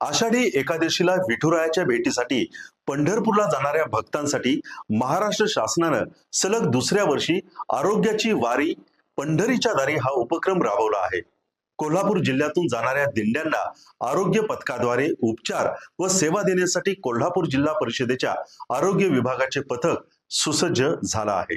आषाढी एकादशीला विठुरायाच्या भेटीसाठी पंढरपूरला जाणाऱ्या भक्तांसाठी महाराष्ट्र शासनानं सलग दुसऱ्या वर्षी आरोग्याची वारी पंढरीच्या दारी हा उपक्रम राबवला आहे. कोल्हापूर जिल्ह्यातून जाणाऱ्या दिंड्यांना आरोग्य पथकाद्वारे उपचार व सेवा देण्यासाठी कोल्हापूर जिल्हा परिषदेच्या आरोग्य विभागाचे पथक सुसज्ज झालं आहे.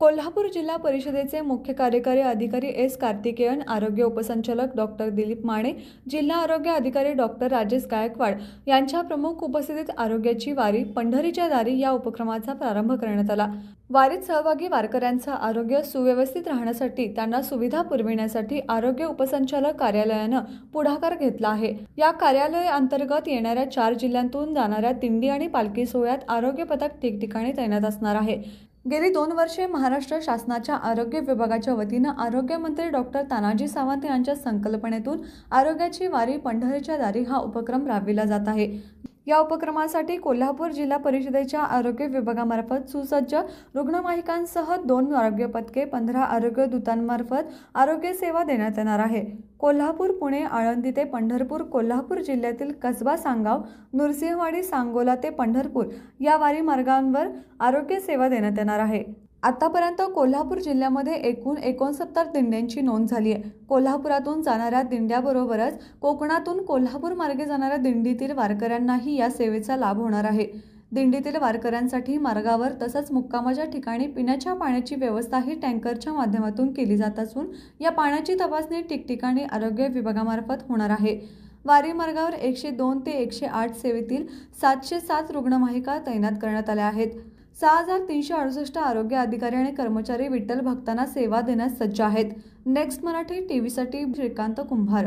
कोल्हापूर जिल्हा परिषदेचे मुख्य कार्यकारी अधिकारी एस कार्तिकेयन आरोग्य उपसंचालक डॉक्टर दिलीप माने जिल्हा आरोग्य अधिकारी डॉक्टर राजेश गायकवाड यांच्या प्रमुख उपस्थितीत आरोग्याची वारी पंढरीच्या दारी या उपक्रमाचा प्रारंभ करण्यात आला. वारीत सहभागी वारकऱ्यांचं आरोग्य सुव्यवस्थित राहण्यासाठी त्यांना सुविधा पुरविण्यासाठी आरोग्य उपसंचालक कार्यालयानं पुढाकार घेतला आहे. या कार्यालय अंतर्गत येणाऱ्या चार जिल्ह्यांतून जाणाऱ्या दिंडी आणि पालखी सोहळ्यात आरोग्य पथक ठिकठिकाणी तैनात असणार आहे. गेली दोन वर्षे महाराष्ट्र शासनाच्या आरोग्य विभागाच्या वतीनं आरोग्यमंत्री डॉक्टर तानाजी सावंत यांच्या संकल्पनेतून आरोग्याची वारी पंढरीच्या दारी हा उपक्रम राबविला जात आहे. या उपक्रमासाठी कोल्हापूर जिल्हा परिषदेच्या आरोग्य विभागामार्फत सुसज्ज रुग्णवाहिकांसह दोन आरोग्य पथके पंधरा आरोग्य दूतांमार्फत आरोग्य सेवा देण्यात येणार आहे. कोल्हापूर पुणे आळंदी ते पंढरपूर कोल्हापूर जिल्ह्यातील कसबा सांगाव नृसिंहवाडी सांगोला ते पंढरपूर या वारी मार्गांवर आरोग्य सेवा देण्यात येणार आहे. आतापर्यंत कोल्हापूर जिल्ह्यामध्ये एकूण एकोणसत्तर दिंड्यांची नोंद झाली आहे. कोल्हापुरातून जाणाऱ्या दिंड्याबरोबरच कोकणातून कोल्हापूर मार्गे जाणाऱ्या दिंडीतील वारकऱ्यांनाही या सेवेचा लाभ होणार आहे. दिंडीतील वारकऱ्यांसाठी मार्गावर तसंच मुक्कामाच्या ठिकाणी पिण्याच्या पाण्याची व्यवस्थाही टँकरच्या माध्यमातून केली जात असून या पाण्याची तपासणी ठिकठिकाणी आरोग्य विभागामार्फत होणार आहे. वारी मार्गावर एकशे दोन ते एकशे आठ सेवेतील सातशे सात रुग्णवाहिका तैनात करण्यात आल्या आहेत. सहा हजार तीनशे अडुसष्ट आरोग्य अधिकारी आणि कर्मचारी विठ्ठल भक्तांना सेवा देण्यास सज्ज आहेत. नेक्स्ट मराठी टीव्हीसाठी श्रीकांत कुंभार.